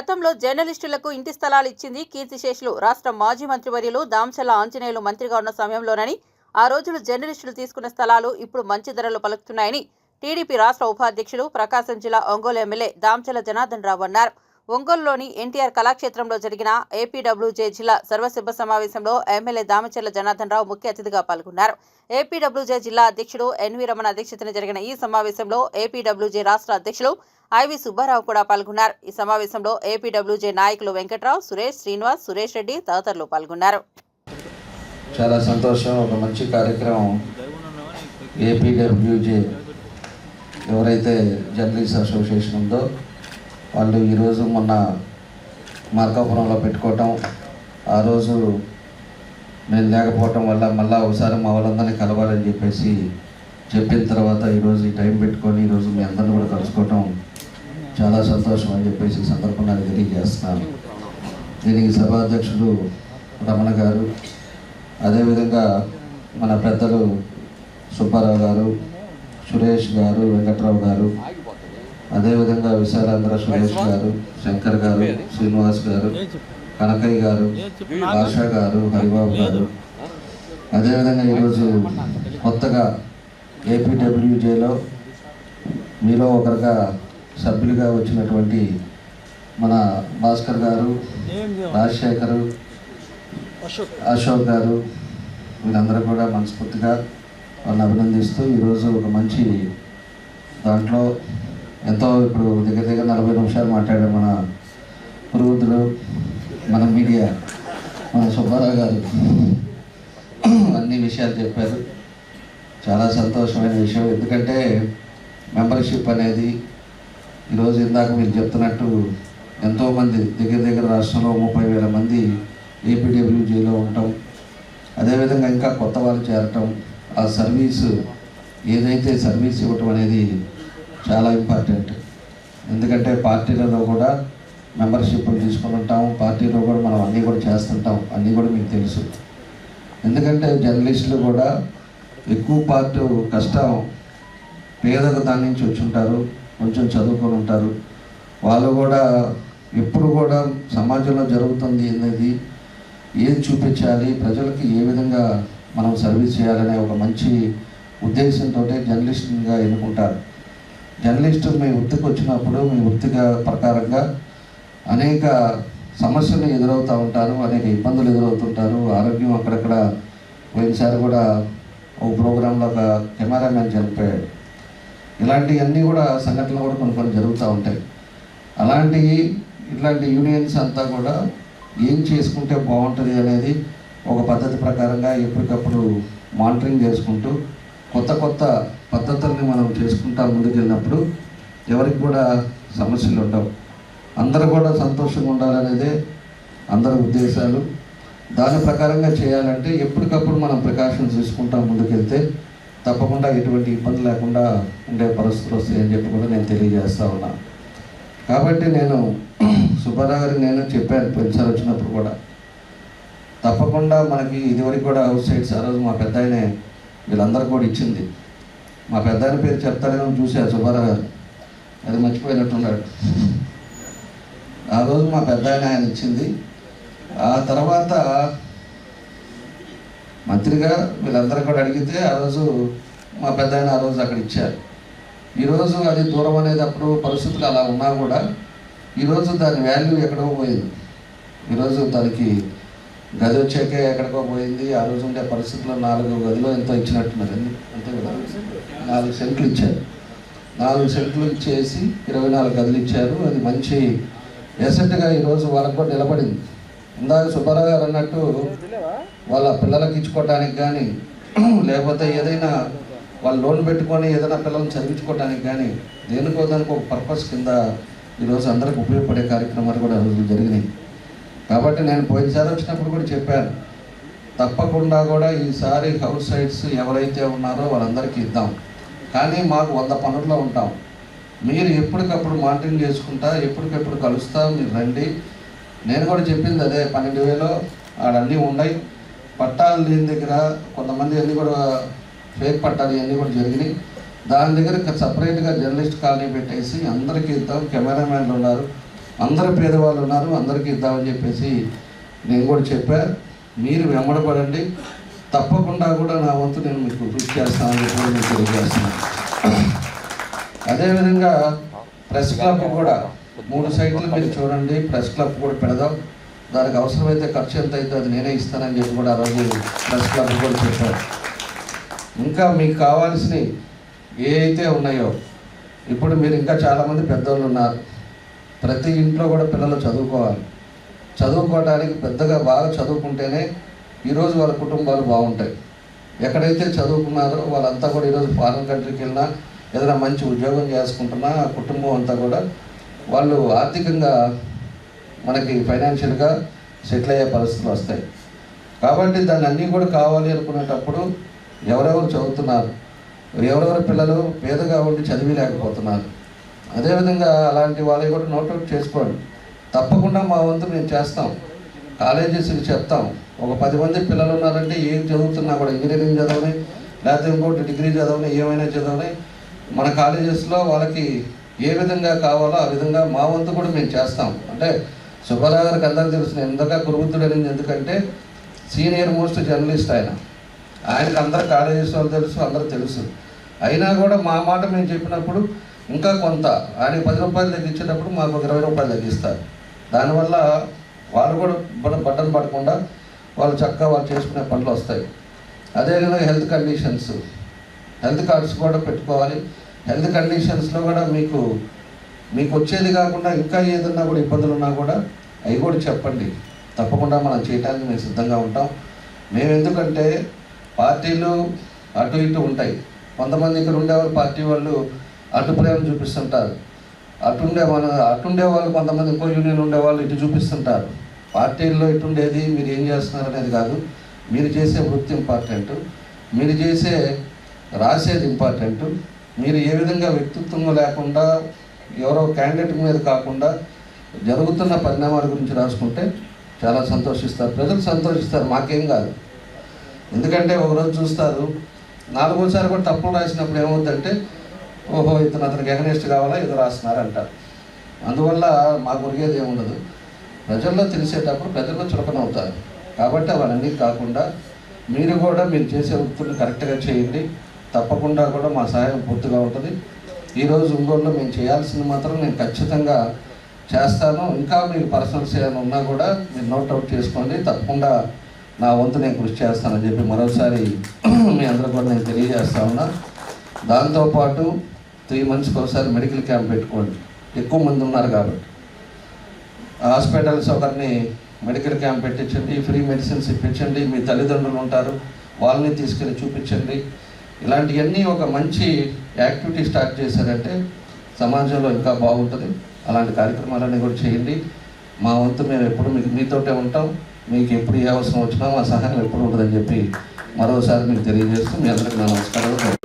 గతంలో జర్నలిస్టులకు ఇంటి స్థలాలు ఇచ్చింది కీర్తిశేషులు. రాష్ట్ర మాజీ మంత్రివర్యులు దాంశల ఆంజనేయులు మంత్రిగా ఉన్న సమయంలోనని ఆ రోజులు జర్నలిస్టులు తీసుకున్న స్థలాలు ఇప్పుడు మంచి ధరలు పలుకుతున్నాయని టీడీపీ రాష్ట్ర ఉపాధ్యక్షులు ప్రకాశం జిల్లా ఒంగోలు ఎమ్మెల్యే దాంచల జనార్దన్ రావు అన్నారు. ఒంగోలులోని ఎన్టీఆర్ కళాక్షేత్రంలో జరిగిన ఏపీడబ్ల్యూజే జిల్లా సర్వసభ్య సమావేశంలో ఎమ్మెల్యే దామచర్ల జనార్దన్ రావు ముఖ్య అతిథిగా పాల్గొన్నారు. ఏపీడబ్ల్యూజే జిల్లా అధ్యక్షుడు ఎన్వి రమణ అధ్యక్షతన జరిగిన ఈ సమావేశంలో ఏపీడబ్ల్యూజే రాష్ట్ర అధ్యక్షులు ఐవి సుబ్బారావు కూడా పాల్గొన్నారు. ఈ సమావేశంలో ఏపీడబ్ల్యూజే నాయకులు వెంకట్రావు సురేష్ శ్రీనివాస్ సురేష్ రెడ్డి తదితరులు పాల్గొన్నారు. చాలా సంతోషం. ఒక మంచి కార్యక్రమం ఏపీడబ్ల్యూజే ఎవరైతే జర్నలిస్ట్ అసోసియేషన్ ఉందో వాళ్ళు ఈరోజు మొన్న మార్కాపురంలో పెట్టుకోవటం ఆ రోజు నేను లేకపోవటం వల్ల మళ్ళీ ఒకసారి మా వాళ్ళందరినీ కలవాలని చెప్పేసి చెప్పిన తర్వాత ఈరోజు ఈ టైం పెట్టుకొని ఈరోజు మీ అందరిని కూడా కలుసుకోవటం చాలా సంతోషం అని చెప్పేసి సందర్భంగా తెలియజేస్తున్నాను. దీనికి సభాధ్యక్షుడు రమణ గారు అదేవిధంగా మన పెద్దలు సుబ్బారావు గారు సురేష్ గారు వెంకట్రావు గారు అదేవిధంగా విశాలాంధ్ర సురేష్ గారు శంకర్ గారు శ్రీనివాస్ గారు కనకయ్య గారు ఆశా గారు హరిబాబు గారు. అదేవిధంగా ఈరోజు కొత్తగా ఏపీడబ్ల్యూజేలో మీలో ఒకరిగా సభ్యులుగా వచ్చినటువంటి మన భాస్కర్ గారు రాజశేఖర్ అశోక్ గారు వీళ్ళందరూ కూడా మనస్ఫూర్తిగా వాళ్ళని అభినందిస్తూ ఈరోజు ఒక మంచి దాంట్లో ఎంతో ఇప్పుడు దగ్గర దగ్గర నలభై నిమిషాలు మాట్లాడారు మన పురుగుతులు మన మీడియా మన సుబ్బారావు గారు అన్ని విషయాలు చెప్పారు. చాలా సంతోషమైన విషయం. ఎందుకంటే మెంబర్షిప్ అనేది ఈరోజు ఇందాక మీరు చెప్తున్నట్టు ఎంతోమంది దగ్గర దగ్గర రాష్ట్రంలో ముప్పై వేల మంది ఏపీడబ్ల్యూజీలో ఉండటం అదేవిధంగా ఇంకా కొత్త వాళ్ళు చేరటం ఆ సర్వీసు ఏదైతే సర్వీస్ ఇవ్వటం అనేది చాలా ఇంపార్టెంట్ ఎందుకంటే పార్టీలలో కూడా మెంబర్షిప్లు తీసుకుని ఉంటాం పార్టీలో కూడా మనం అన్నీ కూడా చేస్తుంటాం అన్నీ కూడా మీకు తెలుసు. ఎందుకంటే జర్నలిస్టులు కూడా ఎక్కువ పార్టీ కష్టం పేదక దాని నుంచి వచ్చి ఉంటారు కొంచెం చదువుకొని ఉంటారు. వాళ్ళు కూడా ఎప్పుడు కూడా సమాజంలో జరుగుతుంది అనేది ఏం చూపించాలి ప్రజలకి ఏ విధంగా మనం సర్వీస్ చేయాలనే ఒక మంచి ఉద్దేశంతో జర్నలిస్ట్గా ఎన్నుకుంటారు. జర్నలిస్ట్ మీ వృత్తికి వచ్చినప్పుడు మీ వృత్తిగా ప్రకారంగా అనేక సమస్యలు ఎదురవుతూ ఉంటారు అనేక ఇబ్బందులు ఎదురవుతుంటారు. ఆరోగ్యం అక్కడక్కడ పోయినసారి కూడా ఒక ప్రోగ్రాంలో ఒక కెమెరామ్యాన్ చనిపోయాడు. ఇలాంటివన్నీ కూడా సంఘటనలు కూడా కొన్ని కొన్ని జరుగుతూ ఉంటాయి. అలాంటి ఇట్లాంటి యూనియన్స్ అంతా కూడా ఏం చేసుకుంటే బాగుంటుంది అనేది ఒక పద్ధతి ప్రకారంగా ఎప్పటికప్పుడు మానిటరింగ్ చేసుకుంటూ కొత్త కొత్త పద్ధతుల్ని మనం చేసుకుంటా ముందుకెళ్ళినప్పుడు ఎవరికి కూడా సమస్యలు ఉండవు. అందరూ కూడా సంతోషంగా ఉండాలనేదే అందరి ఉద్దేశాలు. దాని ప్రకారంగా చేయాలంటే ఎప్పటికప్పుడు మనం ప్రికాషన్స్ తీసుకుంటా ముందుకెళ్తే తప్పకుండా ఎటువంటి ఇబ్బంది లేకుండా ఉండే పరిస్థితులు వస్తాయని చెప్పి కూడా నేను తెలియజేస్తా ఉన్నా. కాబట్టి నేను సుబ్బారావు గారికి నేను చెప్పాను పోయినసారి వచ్చినప్పుడు కూడా. తప్పకుండా మనకి ఇదివరకు కూడా అవుట్ సైడ్స్ ఆ రోజు మా పెద్ద ఆయనే వీళ్ళందరూ కూడా ఇచ్చింది. మా పెద్దాయన పేరు చెప్తారేమో చూశారు సుబ్బారావు గారు. అది మర్చిపోయినట్టున్నాడు. ఆ రోజు మా పెద్దాయన ఆయన ఇచ్చింది. ఆ తర్వాత మంత్రిగా వీళ్ళందరూ కూడా అడిగితే ఆ రోజు మా పెద్దాయన ఆ రోజు అక్కడ ఇచ్చారు. ఈరోజు అది దూరం అనేది అప్పుడు పరిస్థితులు అలా ఉన్నా కూడా ఈరోజు దాని వాల్యూ ఎక్కడో పోయింది. ఈరోజు దానికి గది వచ్చాకే ఎక్కడికో పోయింది. ఆ రోజు ఉండే పరిస్థితుల్లో నాలుగు గదిలో ఎంతో ఇచ్చినట్టున్నారు అంతే కదా? నాలుగు సెంట్లు ఇచ్చారు. నాలుగు సెంట్లు ఇచ్చేసి ఇరవై నాలుగు గదులు ఇచ్చారు. అది మంచి ఎసెట్గా ఈరోజు వాళ్ళకు కూడా నిలబడింది. ఇందాక సుబ్బారావు గారు అన్నట్టు వాళ్ళ పిల్లలకి ఇచ్చుకోవడానికి కానీ లేకపోతే ఏదైనా వాళ్ళు లోన్ పెట్టుకొని ఏదైనా పిల్లల్ని చదివించుకోవడానికి కానీ దేనికో దానికి ఒక పర్పస్ కింద ఈరోజు అందరికి ఉపయోగపడే కార్యక్రమాలు కూడా రోజు జరిగినాయి. కాబట్టి నేను పోయినసారి వచ్చినప్పుడు కూడా చెప్పాను. తప్పకుండా కూడా ఈసారి హౌస్ సైట్స్ ఎవరైతే ఉన్నారో వాళ్ళందరికీ ఇద్దాం. కానీ మాకు వంద పనుల్లో ఉంటాం. మీరు ఎప్పటికప్పుడు మానిటరింగ్ చేసుకుంటా ఎప్పటికప్పుడు కలుస్తా మీరు రండి. నేను కూడా చెప్పింది అదే పన్నెండు వేలు ఆడన్నీ ఉన్నాయి. పట్టాలు లేని దగ్గర కొంతమంది అన్నీ కూడా ఫేక్ పట్టాలు ఇవన్నీ కూడా జరిగినాయి. దాని దగ్గర సపరేట్గా జర్నలిస్ట్ కాలనీ పెట్టేసి అందరికీ ఇద్దాం. కెమెరామ్యాన్లు ఉన్నారు. అందరు పేదవాళ్ళు ఉన్నారు అందరికీ ఇద్దామని చెప్పేసి నేను కూడా చెప్పా. మీరు వెంబడపడండి తప్పకుండా కూడా నా వంతు నేను మీకు కృషి చేస్తానని చెప్పి కూడా నేను తెలియజేస్తున్నాను. అదేవిధంగా ప్రెస్ క్లబ్ కూడా మూడు సైట్లు మీరు చూడండి ప్రెస్ క్లబ్ కూడా పెడదాం. దానికి అవసరమైతే ఖర్చు ఎంత అయితే అది నేనే ఇస్తానని చెప్పి కూడా ఆ రోజు ప్రెస్ క్లబ్ కూడా చెప్పారు. ఇంకా మీకు కావాల్సినవి ఏ అయితే ఉన్నాయో ఇప్పుడు మీరు ఇంకా చాలామంది పెద్దవాళ్ళు ఉన్నారు. ప్రతి ఇంట్లో కూడా పిల్లలు చదువుకోవాలి. చదువుకోవడానికి పెద్దగా బాగా చదువుకుంటేనే ఈరోజు వాళ్ళ కుటుంబాలు బాగుంటాయి. ఎక్కడైతే చదువుకున్నారో వాళ్ళంతా కూడా ఈరోజు ఫారిన్ కంట్రీకి వెళ్ళినా ఏదైనా మంచి ఉద్యోగం చేసుకుంటున్నా ఆ కుటుంబం అంతా కూడా వాళ్ళు ఆర్థికంగా మనకి ఫైనాన్షియల్గా సెటిల్ అయ్యే పరిస్థితులు వస్తాయి. కాబట్టి దాన్ని అన్నీ కూడా కావాలి అనుకునేటప్పుడు ఎవరెవరు చదువుతున్నారు ఎవరెవరు పిల్లలు పేదగా ఉండి చదివి లేకపోతున్నారు అదేవిధంగా అలాంటి వాళ్ళవి కూడా నోట్అవుట్ చేసుకోండి. తప్పకుండా మా వంతు మేము చేస్తాం. కాలేజెస్కి చెప్తాం. ఒక పది మంది పిల్లలు ఉన్నారంటే ఏం చదువుతున్నా కూడా ఇంజనీరింగ్ చదవని లేకపోతే ఇంకోటి డిగ్రీ చదవని ఏమైనా చదవని మన కాలేజెస్లో వాళ్ళకి ఏ విధంగా కావాలో ఆ విధంగా మా వంతు కూడా మేము చేస్తాం. అంటే సుబ్బారావు గారికి అందరికీ తెలుసు నేను ఇందాక గురుబుద్ధుడు అనేది. ఎందుకంటే సీనియర్ మోస్ట్ జర్నలిస్ట్ ఆయన. ఆయనకు అందరు కాలేజెస్ వాళ్ళు తెలుసు అందరూ తెలుసు. అయినా కూడా మా మాట మేము చెప్పినప్పుడు ఇంకా కొంత. ఆయనకి పది రూపాయలు తగ్గించేటప్పుడు మాకు ఒక ఇరవై రూపాయలు తగ్గిస్తారు దానివల్ల వాళ్ళు కూడా బట్టలు పడకుండా వాళ్ళు చక్కగా వాళ్ళు చేసుకునే పనులు వస్తాయి. అదేవిధంగా హెల్త్ కండిషన్స్. హెల్త్ కార్డ్స్ కూడా పెట్టుకోవాలి. హెల్త్ కండిషన్స్లో కూడా మీకు మీకు వచ్చేది కాకుండా ఇంకా ఏదన్నా కూడా ఇబ్బందులు ఉన్నా కూడా అవి కూడా చెప్పండి. తప్పకుండా మనం చేయడానికి మేము సిద్ధంగా ఉంటాం. మేము ఎందుకంటే పార్టీలు అటు ఇటు ఉంటాయి. కొంతమంది ఇక్కడ ఉండేవాళ్ళు పార్టీ వాళ్ళు అటు ప్రేమ చూపిస్తుంటారు. అటుండే వాళ్ళు అటుండే వాళ్ళు కొంతమంది ఇంకో యూనియన్ ఉండేవాళ్ళు ఇటు చూపిస్తుంటారు. పార్టీల్లో ఇటుండేది మీరు ఏం చేస్తున్నారు అనేది కాదు. మీరు చేసే వృత్తి ఇంపార్టెంట్. మీరు చేసే రాసేది ఇంపార్టెంట్. మీరు ఏ విధంగా వ్యక్తిత్వం లేకుండా ఎవరో క్యాండిడేట్ మీద కాకుండా జరుగుతున్న పరిణామాల గురించి రాసుకుంటే చాలా సంతోషిస్తారు. ప్రజలు సంతోషిస్తారు. మాకేం కాదు. ఎందుకంటే ఒకరోజు చూస్తారు. నాలుగోసారి కూడా తప్పులు రాసినప్పుడు ఏమవుతుందంటే ఓహో ఇతను అతనికి ఎగనెస్ట్ కావాలా ఇది రాస్తున్నారు అంటారు. అందువల్ల మాకు ఉరిగేది ఏముండదు. ప్రజల్లో తెలిసేటప్పుడు ప్రజల్లో చులకనవుతారు. కాబట్టి అవన్నీ కాకుండా మీరు కూడా మీరు చేసే వృత్తులు కరెక్ట్గా చేయండి. తప్పకుండా కూడా మా సహాయం పూర్తిగా ఉంటుంది. ఈరోజు ఒంగోలులో మేము చేయాల్సింది మాత్రం నేను ఖచ్చితంగా చేస్తాను. ఇంకా మీకు పర్సనల్స్ ఏమైనా ఉన్నా కూడా మీరు నోట్ అవుట్ చేసుకోండి. తప్పకుండా నా వంతు నేను కృషి చేస్తానని చెప్పి మరోసారి మీ అందరూ కూడా నేను తెలియజేస్తా ఉన్నా. దాంతోపాటు త్రీ మంత్స్కి ఒకసారి మెడికల్ క్యాంప్ పెట్టుకోండి. ఎక్కువ మంది ఉన్నారు కాబట్టి. హాస్పిటల్స్ ఒకరిని మెడికల్ క్యాంప్ పెట్టించండి ఫ్రీ మెడిసిన్స్ ఇప్పించండి మీ తల్లిదండ్రులు ఉంటారు వాళ్ళని తీసుకెళ్ళి చూపించండి. ఇలాంటివన్నీ ఒక మంచి యాక్టివిటీ స్టార్ట్ చేశారంటే సమాజంలో ఇంకా బాగుంటుంది. అలాంటి కార్యక్రమాలన్నీ కూడా చేయండి. మా వంతు మేము ఎప్పుడు మీకు మీతోటే ఉంటాం. మీకు ఎప్పుడు ఏ అవసరం వచ్చినా మా సహాయం ఎప్పుడు ఉంటుందని చెప్పి మరోసారి మీకు తెలియజేస్తూ మీ అందరికీ నా నమస్కారాలు.